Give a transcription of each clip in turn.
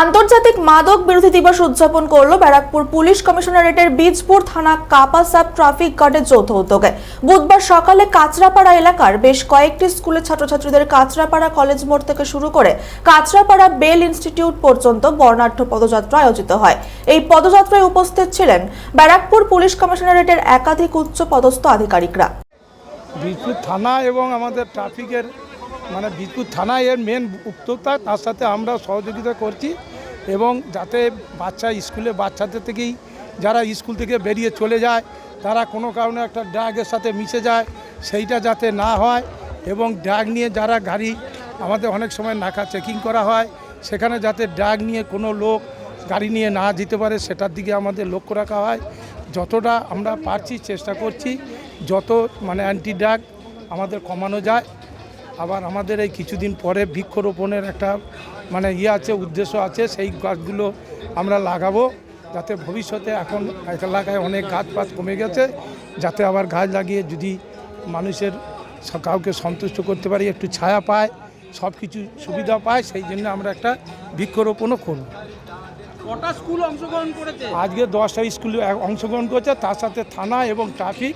আন্তর্জাতিক মাদক বিরোধী দিবস উদযাপন করল ব্যারাকপুর পুলিশ কমিশনারেটের বীজপুর থানা কাপা সাব ট্রাফিক গার্ডের যৌথ উদ্যোগে। বুধবার সকালে কাঁচরাপাড়া এলাকার বেশ কয়েকটি স্কুলের ছাত্রছাত্রীদের কাঁচরাপাড়া কলেজ মোড় থেকে শুরু করে কাঁচরাপাড়া বেল ইনস্টিটিউট পর্যন্ত বর্ণাঢ্য পদযাত্রা আয়োজিত হয়। এই পদযাত্রায় উপস্থিত ছিলেন ব্যারাকপুর পুলিশ কমিশনারেটের একাধিক উচ্চ পদস্থ আধিকারিকরা। বীজপুর থানা এবং আমাদের ট্রাফিকের মানে বীজপুর থানা এর মেন উদ্যোক্তা তার সাথে আমরা সহযোগিতা করছি এবং যাতে বাচ্চা স্কুলে বাচ্চাদের থেকেই যারা স্কুল থেকে বেরিয়ে চলে যায়, তারা কোনো কারণে একটা ড্রাগের সাথে মিশে যায়, সেইটা যাতে না হয় এবং ড্রাগ নিয়ে যারা গাড়ি আমাদের অনেক সময় নাকা চেকিং করা হয়, সেখানে যাতে ড্রাগ নিয়ে কোনো লোক গাড়ি নিয়ে না যেতে পারে, সেটার দিকে আমাদের লক্ষ্য রাখা হয়। যতটা আমরা পারছি, চেষ্টা করছি, যত মানে অ্যান্টি ড্রাগ আমাদের কমানো যায়। আবার আমাদের এই কিছুদিন পরে বৃক্ষরোপণের একটা মানে ইয়ে আছে উদ্দেশ্য আছে সেই গাছগুলো আমরা লাগাবো যাতে ভবিষ্যতে এখন এলাকায় অনেক গাছ পাছ কমে গেছে যাতে আবার গাছ লাগিয়ে যদি মানুষের কাউকে সন্তুষ্ট করতে পারি একটু ছায়া পায় সব কিছু সুবিধা পায় সেই জন্য আমরা একটা বৃক্ষরোপণও করব। কটা স্কুল অংশগ্রহণ করেছে? আজকে দশটা স্কুল অংশগ্রহণ করছে তার সাথে থানা এবং ট্রাফিক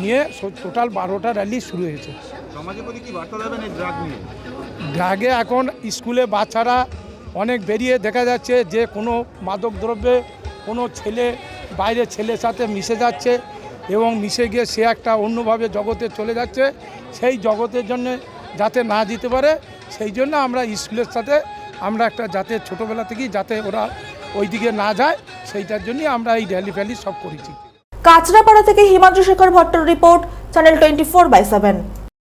নিয়ে টোটাল বারোটা র্যালি শুরু হয়েছে। সমাজের প্রতি কি বার্তা দেবেন এই ড্রাগ নিয়ে? ড্রাগে এখন স্কুলে বাচ্চারা অনেক বেরিয়ে দেখা যাচ্ছে যে কোনো মাদক দ্রব্যে কোনো ছেলে বাইরে ছেলের সাথে মিশে যাচ্ছে এবং মিশে গিয়ে সে একটা অন্যভাবে জগতে চলে যাচ্ছে। সেই জগতের জন্য যাতে না দিতে পারে সেই জন্য আমরা স্কুলের সাথে আমরা একটা যাতে ছোটোবেলা থেকেই যাতে ওরা ওই দিকে না যায় সেইটার জন্যই আমরা এই র্যালি ফ্যালি সব করেছি। কাঁচরাপাড়া থেকে Himadri Shekhar ভট্টর report channel twenty four by seven